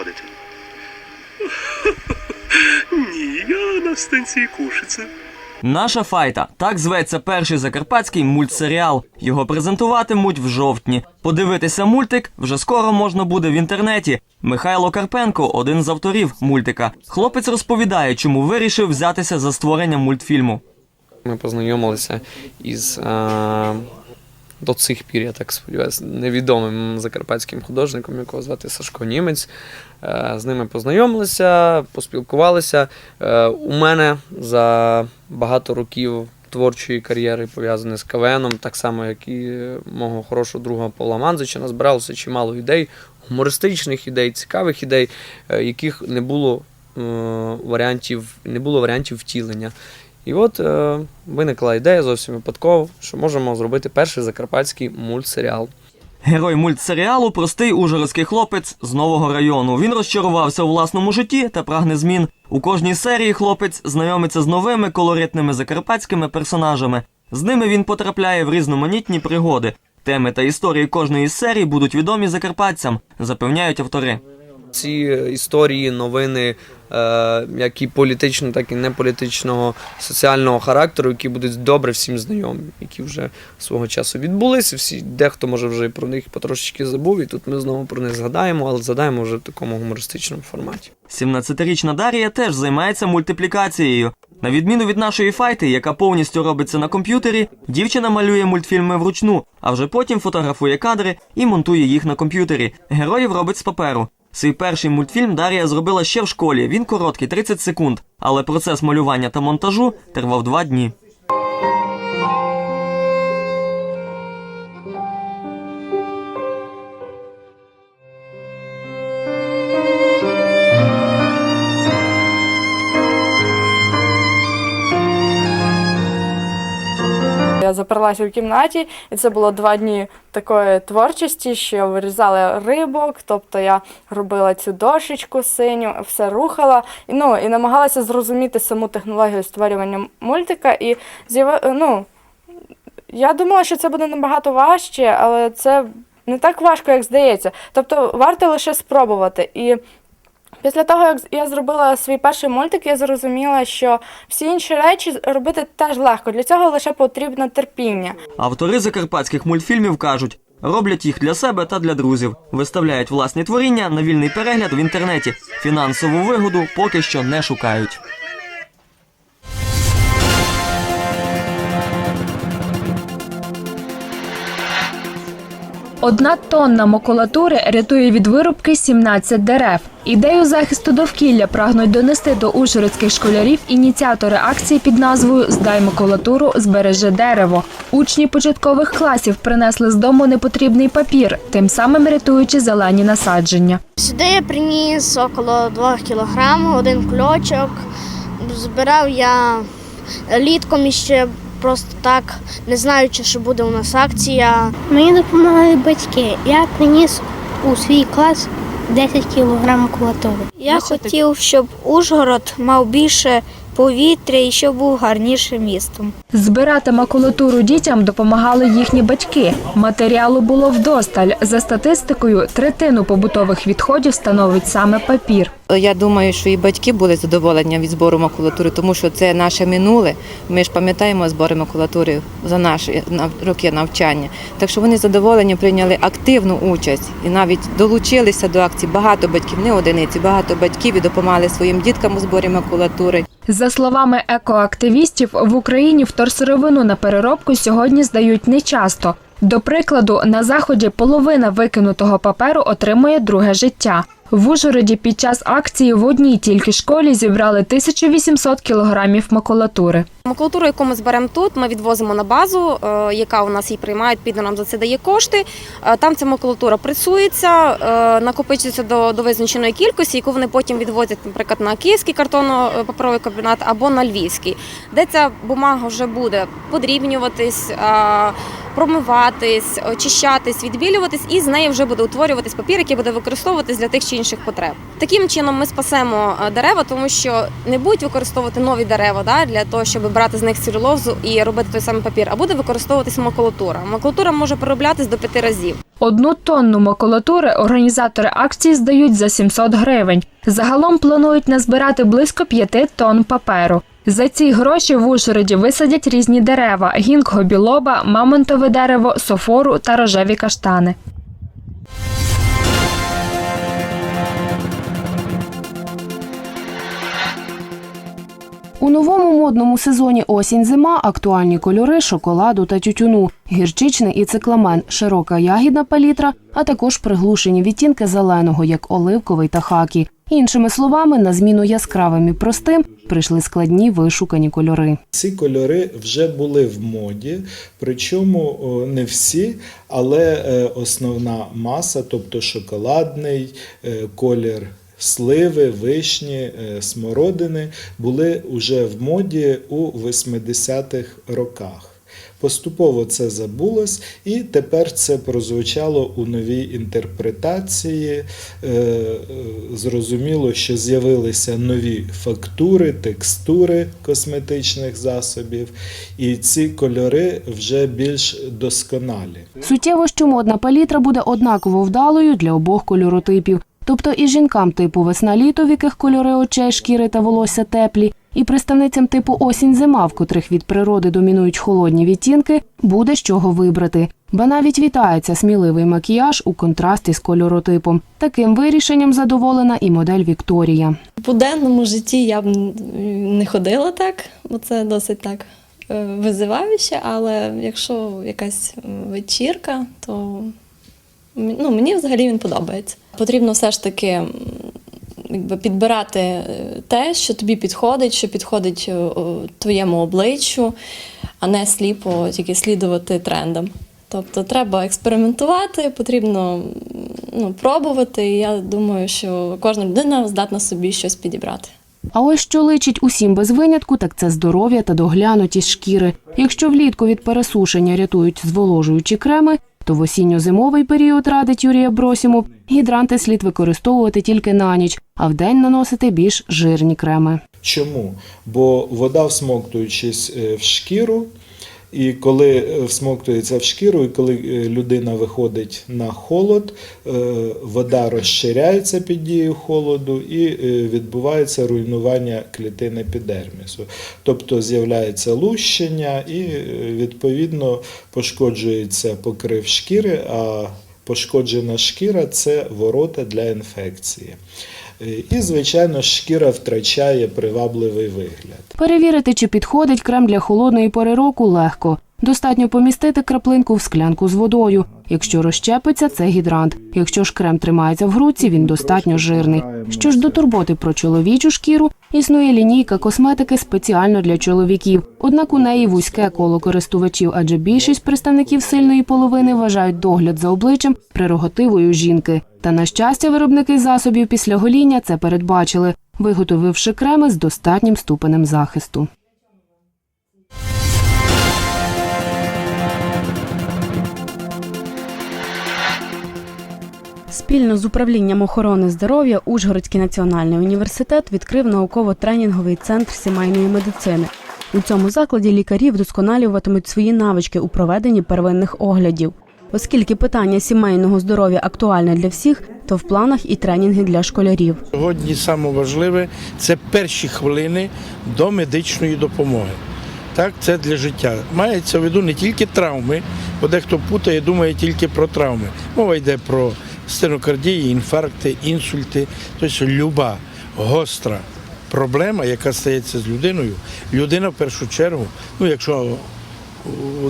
виходите? Ні, я на станції Кушиця. Наша файта так зветься перший закарпатський мультсеріал. Його презентуватимуть в жовтні. Подивитися мультик вже скоро можна буде в інтернеті. Михайло Карпенко один з авторів мультика. Хлопець розповідає, чому вирішив взятися за створення мультфільму. Ми познайомилися із е, до цих пір, я так сподіваюся, невідомим закарпатським художником, якого звати Сашко Німець. Е, з ними познайомилися, поспілкувалися. Е, у мене за багато років творчої кар'єри пов'язані з КВНом, так само, як і мого хорошого друга Павла Манзича, назбиралося чимало ідей, гумористичних ідей, цікавих ідей, е, яких не було варіантів, не було варіантів втілення. І от е, виникла ідея зовсім випадково, що можемо зробити перший закарпатський мультсеріал. Герой мультсеріалу простий ужгородський хлопець з нового району. Він розчарувався у власному житті та прагне змін. У кожній серії хлопець знайомиться з новими колоритними закарпатськими персонажами. З ними він потрапляє в різноманітні пригоди. Теми та історії кожної з серій будуть відомі закарпатцям, запевняють автори. Ці історії, новини, е, як і політичного, так і неполітичного, соціального характеру, які будуть добре всім знайомі, які вже свого часу відбулися. Всі дехто може вже про них потрошечки забув, і тут ми знову про них згадаємо, але згадаємо вже в такому гумористичному форматі. 17-річна Дар'я теж займається мультиплікацією. На відміну від нашої файти, яка повністю робиться на комп'ютері, дівчина малює мультфільми вручну, а вже потім фотографує кадри і монтує їх на комп'ютері. Героїв робить з паперу. Свій перший мультфільм Дар'я зробила ще в школі. Він короткий 30 секунд, але процес малювання та монтажу тривав два дні. Заперлася у кімнаті, і це було два дні такої творчості, що вирізали рибок, тобто я робила цю дошечку синю, все рухала, і, ну, і намагалася зрозуміти саму технологію створювання мультика. І ну, я думала, що це буде набагато важче, але це не так важко, як здається. Тобто варто лише спробувати. І Після того, як я зробила свій перший мультик, я зрозуміла, що всі інші речі робити теж легко. Для цього лише потрібно терпіння. Автори закарпатських мультфільмів кажуть, роблять їх для себе та для друзів, виставляють власні творіння на вільний перегляд в інтернеті. Фінансову вигоду поки що не шукають. Одна тонна макулатури рятує від вирубки 17 дерев. Ідею захисту довкілля прагнуть донести до ужгородських школярів ініціатори акції під назвою Здай макулатуру, збережи дерево. Учні початкових класів принесли з дому непотрібний папір, тим самим рятуючи зелені насадження. Сюди я приніс около 2 кілограм, один кльочок. Збирав я літком іще просто так, не знаючи, що буде у нас акція. Мені допомагали батьки. Я приніс у свій клас 10 кілограм макулатури. Я хотів, щоб Ужгород мав більше повітря і щоб був гарнішим містом. Збирати макулатуру дітям допомагали їхні батьки. Матеріалу було вдосталь. За статистикою, третину побутових відходів становить саме папір. Я думаю, що і батьки були задоволені від збору макулатури, тому що це наше минуле. Ми ж пам'ятаємо збори макулатури за наші роки навчання. Так що вони задоволені прийняли активну участь і навіть долучилися до акції. Багато батьків, не одиниці, багато батьків і допомагали своїм діткам у зборі макулатури. За словами екоактивістів, в Україні вторсировину на переробку сьогодні здають нечасто. До прикладу, на заході половина викинутого паперу отримує друге життя. В Ужгороді під час акції в одній тільки школі зібрали 1800 кілограмів макулатури. Макулатуру, яку ми зберемо тут, ми відвозимо на базу, е, яка у нас її приймають, піде нам за це дає кошти. Е, Там ця макулатура пресується, е, накопичується до, до визначеної кількості, яку вони потім відвозять, наприклад, на київський картонно-паперовий комбінат або на львівський, де ця бумага вже буде подрібнюватись, промиватись, очищатись, відбілюватись, і з неї вже буде утворюватись папір, який буде використовуватись для тих чи інших потреб. Таким чином ми спасемо е, дерева, тому що не будуть використовувати нові дерева да, для того, щоб брати з них целюлозу і робити той самий папір, а буде використовуватися макулатура. Макулатура може перероблятись до п'яти разів. Одну тонну макулатури організатори акції здають за 700 гривень. Загалом планують назбирати близько 5 тонн паперу. За ці гроші в Ужгороді висадять різні дерева: гінкго білоба, мамонтове дерево, софору та рожеві каштани. У новому модному сезоні осінь-зима актуальні кольори шоколаду та тютюну, гірчичний і цикламен, широка ягідна палітра, а також приглушені відтінки зеленого, як оливковий та хакі. Іншими словами, на зміну яскравим і простим прийшли складні вишукані кольори. Ці кольори вже були в моді, причому не всі, але е, основна маса, тобто шоколадний е, колір. Сливи, вишні, е, смородини були вже в моді у 80-х роках. Поступово це забулось, і тепер це прозвучало у новій інтерпретації. Е, е, Зрозуміло, що з'явилися нові фактури, текстури косметичних засобів, і ці кольори вже більш досконалі. Суттєво, що модна палітра буде однаково вдалою для обох кольоротипів. Тобто і жінкам типу весна-літо, в яких кольори очей, шкіри та волосся теплі, і представницям типу осінь-зима, в котрих від природи домінують холодні відтінки, буде з чого вибрати. Ба навіть вітається сміливий макіяж у контрасті з кольоротипом. Таким вирішенням задоволена і модель Вікторія. В буденному житті я б не ходила так, бо це досить так е, визиваюче, але якщо якась вечірка, то ну, мені взагалі він подобається. Потрібно все ж таки якби, підбирати е, те, що тобі підходить, що підходить е, твоєму обличчю, а не сліпо тільки слідувати трендам. Тобто треба експериментувати, потрібно ну, пробувати. І я думаю, що кожна людина здатна собі щось підібрати. А ось що личить усім без винятку, так це здоров'я та доглянутість шкіри. Якщо влітку від пересушення рятують зволожуючі креми, то в осінньо-зимовий період радить Юрія Бросімов, гідранти слід використовувати тільки на ніч, а вдень наносити більш жирні креми. Чому? Бо вода, всмоктуючись е, в шкіру, і коли е, всмоктується в шкіру, і коли е, людина виходить на холод, е, вода розширяється під дією холоду і відбувається руйнування клітин епідермісу. Тобто з'являється лущення і відповідно пошкоджується покрив шкіри, а пошкоджена шкіра це ворота для інфекції. І, звичайно, шкіра втрачає привабливий вигляд. Перевірити, чи підходить крем для холодної пори року, легко. Достатньо помістити краплинку в склянку з водою. Якщо розщепиться, це гідрант. Якщо ж крем тримається в грудці, він достатньо жирний. Що ж до турботи про чоловічу шкіру, існує лінійка косметики спеціально для чоловіків. Однак у неї вузьке коло користувачів, адже більшість представників сильної половини вважають догляд за обличчям прерогативою жінки. Та на щастя, виробники засобів після гоління це передбачили, виготовивши креми з достатнім ступенем захисту. Спільно з управлінням охорони здоров'я Ужгородський національний університет відкрив науково-тренінговий центр сімейної медицини. У цьому закладі лікарі вдосконалюватимуть свої навички у проведенні первинних оглядів. Оскільки питання сімейного здоров'я актуальне для всіх, то в планах і тренінги для школярів. Сьогодні саме важливе це перші хвилини до медичної допомоги. Так, це для життя. Мається в виду не тільки травми, бо дехто путає, думає тільки про травми. Мова йде про стенокардії, інфаркти, інсульти, тобто люба гостра проблема, яка стається з людиною. Людина в першу чергу, ну якщо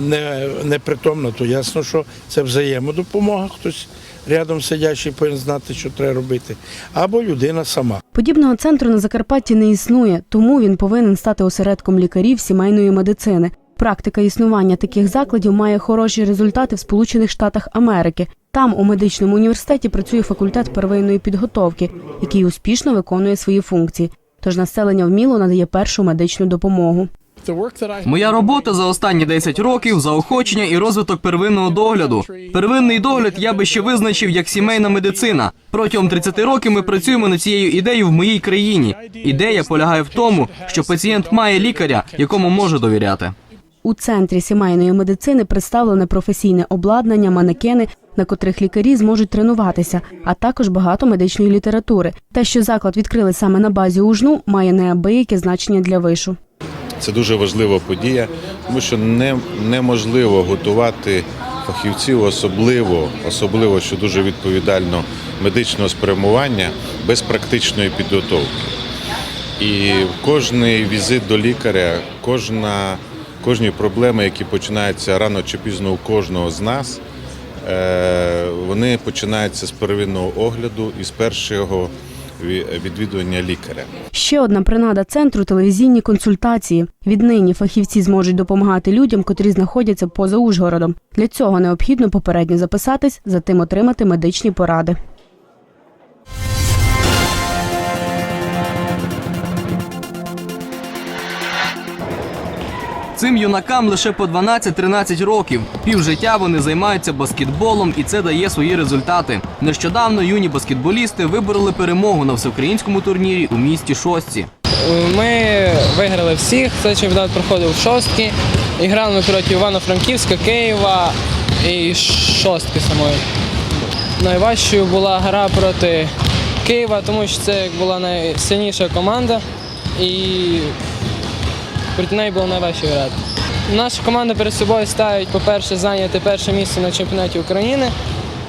не, непритомна, то ясно, що це взаємодопомога. Хтось рядом сидячий повинен знати, що треба робити, або людина сама. Подібного центру на Закарпатті не існує, тому він повинен стати осередком лікарів сімейної медицини. Практика існування таких закладів має хороші результати в Сполучених Штатах Америки. Там у медичному університеті працює факультет первинної підготовки, який успішно виконує свої функції. Тож населення вміло надає першу медичну допомогу. Моя робота за останні 10 років заохочення і розвиток первинного догляду. Первинний догляд я би ще визначив як сімейна медицина. Протягом 30 років ми працюємо над цією ідеєю в моїй країні. Ідея полягає в тому, що пацієнт має лікаря, якому може довіряти. У центрі сімейної медицини представлене професійне обладнання, манекени, на котрих лікарі зможуть тренуватися, а також багато медичної літератури. Те, що заклад відкрили саме на базі ужну, має неабияке значення для вишу. Це дуже важлива подія, тому що не, неможливо готувати фахівців, особливо, особливо, що дуже відповідально медичного спрямування без практичної підготовки. І кожний візит до лікаря, кожна, кожні проблеми, які починаються рано чи пізно у кожного з нас, е, вони починаються з первинного огляду і з першого відвідування лікаря. Ще одна принада центру телевізійні консультації. Віднині фахівці зможуть допомагати людям, котрі знаходяться поза Ужгородом. Для цього необхідно попередньо записатись, затим отримати медичні поради. Цим юнакам лише по 12-13 років. Півжиття вони займаються баскетболом, і це дає свої результати. Нещодавно юні баскетболісти вибороли перемогу на всеукраїнському турнірі у місті Шостці. Ми виграли всіх. Цей чемпіонат проходив в шостки. І грали ми проти Івано-Франківська, Києва і шостки самої. Найважчою була гра проти Києва, тому що це була найсильніша команда і проти неї було найважче грати. Наша команда перед собою ставить, по-перше, зайняти перше місце на чемпіонаті України,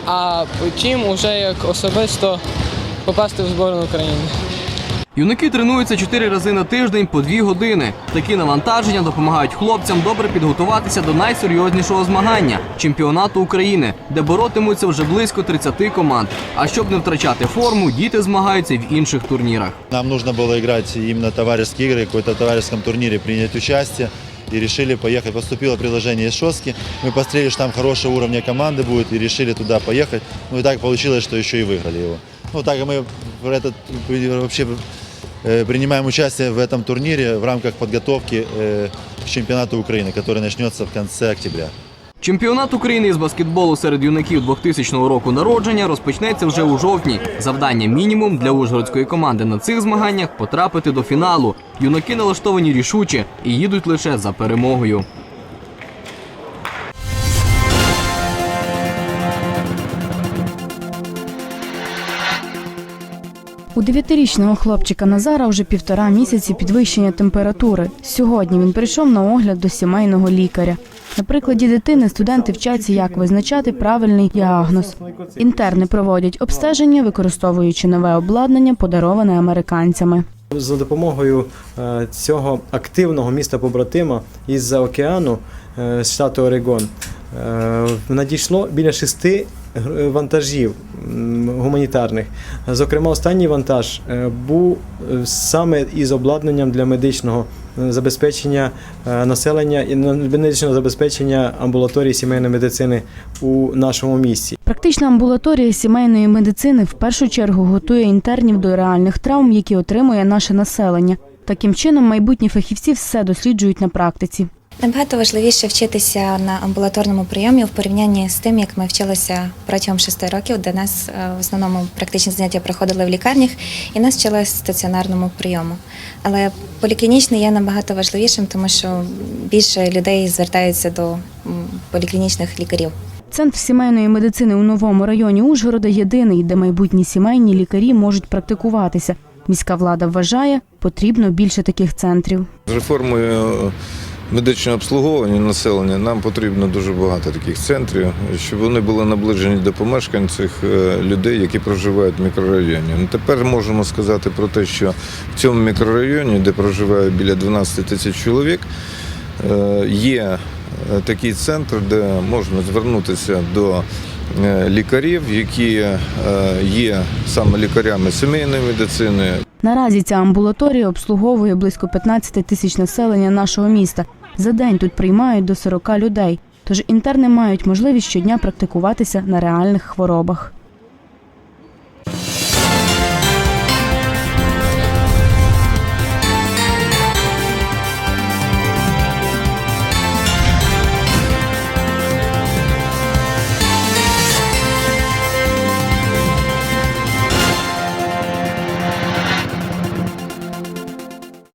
а потім уже як особисто попасти в збірну України. Юнаки тренуються 4 рази на тиждень по 2 години. Такі навантаження допомагають хлопцям добре підготуватися до найсерйознішого змагання чемпіонату України, де боротимуться вже близько 30 команд. А щоб не втрачати форму, діти змагаються й в інших турнірах. Нам нужно было играть именно товарищеские игры, в какой-то товарищеском турнире принять участие. И решили поехать. Поступило предложение из Шостки. Мы посмотрели, что там хорошего уровня команды будет, и решили туда поехать. Ну и так получилось, что еще и выиграли его. Ну так мы в этот, вообще э, принимаем участие в этом турнире в рамках подготовки э, к чемпионату Украины, который начнется в конце октября. Чемпіонат України із баскетболу серед юнаків 2000 року народження розпочнеться вже у жовтні. Завдання мінімум для ужгородської команди на цих змаганнях потрапити до фіналу. Юнаки налаштовані рішуче і їдуть лише за перемогою. У дев'ятирічного хлопчика Назара вже півтора місяці підвищення температури. Сьогодні він прийшов на огляд до сімейного лікаря. На прикладі дитини студенти вчаться, як визначати правильний діагноз. Інтерни проводять обстеження, використовуючи нове обладнання, подароване американцями. За допомогою е, цього активного міста побратима із-за океану е, штату Орегон е, надійшло біля шести вантажів гуманітарних. Зокрема, останній вантаж е, був е, саме із обладнанням для медичного е, забезпечення населення і медичного забезпечення амбулаторії сімейної медицини у нашому місті. Практична амбулаторія сімейної медицини в першу чергу готує інтернів до реальних травм, які отримує наше населення. Таким чином, майбутні фахівці все досліджують на практиці. Набагато важливіше вчитися на амбулаторному прийомі в порівнянні з тим, як ми вчилися протягом шести років, де нас е, в основному практичні заняття проходили в лікарнях, і нас вчили стаціонарному прийому. Але поліклінічний є набагато важливішим, тому що більше людей звертаються до поліклінічних лікарів. Центр сімейної медицини у новому районі Ужгорода єдиний, де майбутні сімейні лікарі можуть практикуватися. Міська влада вважає, потрібно більше таких центрів. З реформою е, медичного обслуговування населення нам потрібно дуже багато таких центрів, щоб вони були наближені до помешкань цих е, людей, які проживають в мікрорайоні. Ну, Тепер можемо сказати про те, що в цьому мікрорайоні, де проживає біля 12 тисяч чоловік, е, є е, такий центр, де можна звернутися до лікарів, які є саме лікарями сімейної медицини, Наразі ця амбулаторія обслуговує близько 15 тисяч населення нашого міста. За день тут приймають до 40 людей. Тож інтерни мають можливість щодня практикуватися на реальних хворобах.